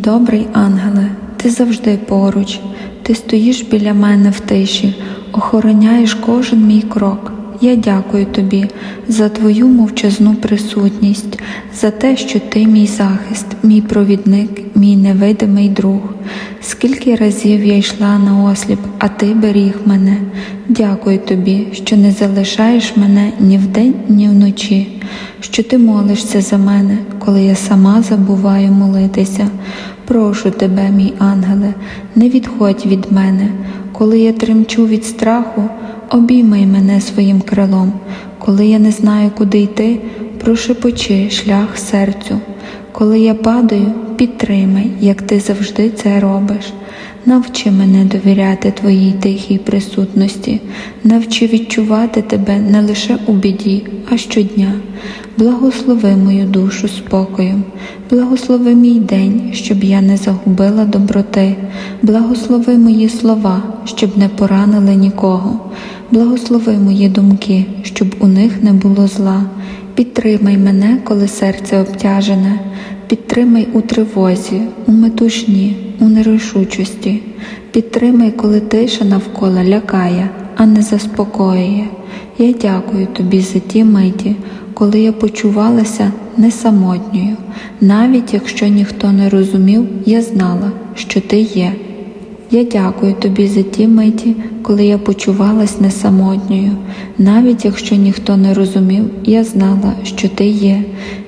добрий ангеле, ти завжди поруч, ти стоїш біля мене в тиші, охороняєш кожен мій крок. Я дякую тобі за твою мовчазну присутність, за те, що ти мій захист, мій провідник, мій невидимий друг. Скільки разів я йшла на осліп, а ти беріг мене. Дякую тобі, що не залишаєш мене ні вдень, ні вночі, що ти молишся за мене, коли я сама забуваю молитися. Прошу тебе, мій ангеле, не відходь від мене, коли я тремчу від страху. Обіймай мене своїм крилом, коли я не знаю, куди йти, прошепочи шлях серцю. Коли я падаю, підтримай, як ти завжди це робиш. Навчи мене довіряти Твоїй тихій присутності, навчи відчувати тебе не лише у біді, а щодня. Благослови мою душу спокоєм, благослови мій день, щоб я не загубила доброти, благослови мої слова, щоб не поранили нікого, благослови мої думки, щоб у них не було зла. Підтримай мене, коли серце обтяжене, підтримай у тривозі, у метушні, у нерішучості, підтримай, коли тиша навколо лякає, а не заспокоює. Я дякую тобі за ті миті, коли я почувалася не самотньою, навіть якщо ніхто не розумів, я знала, що ти є. Я дякую тобі за ті миті, коли я почувалась не самотньою, навіть якщо ніхто не розумів, я знала, що ти є.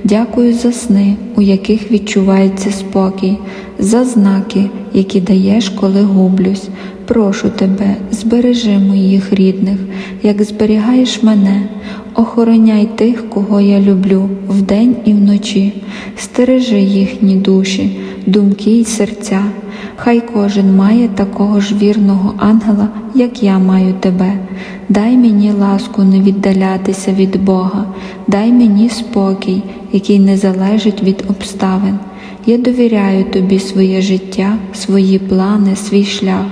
Дякую за сни, у яких відчувається спокій, за знаки, які даєш, коли гублюсь. Прошу тебе, збережи моїх рідних, як зберігаєш мене, охороняй тих, кого я люблю, вдень і вночі, стережи їхні душі, думки й серця. Хай кожен має такого ж вірного ангела, як я маю тебе. Дай мені ласку не віддалятися від Бога, дай мені спокій, який не залежить від обставин. Я довіряю тобі своє життя, свої плани, свій шлях.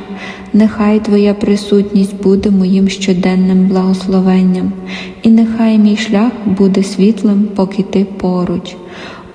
Нехай Твоя присутність буде моїм щоденним благословенням, і нехай мій шлях буде світлим, поки ти поруч.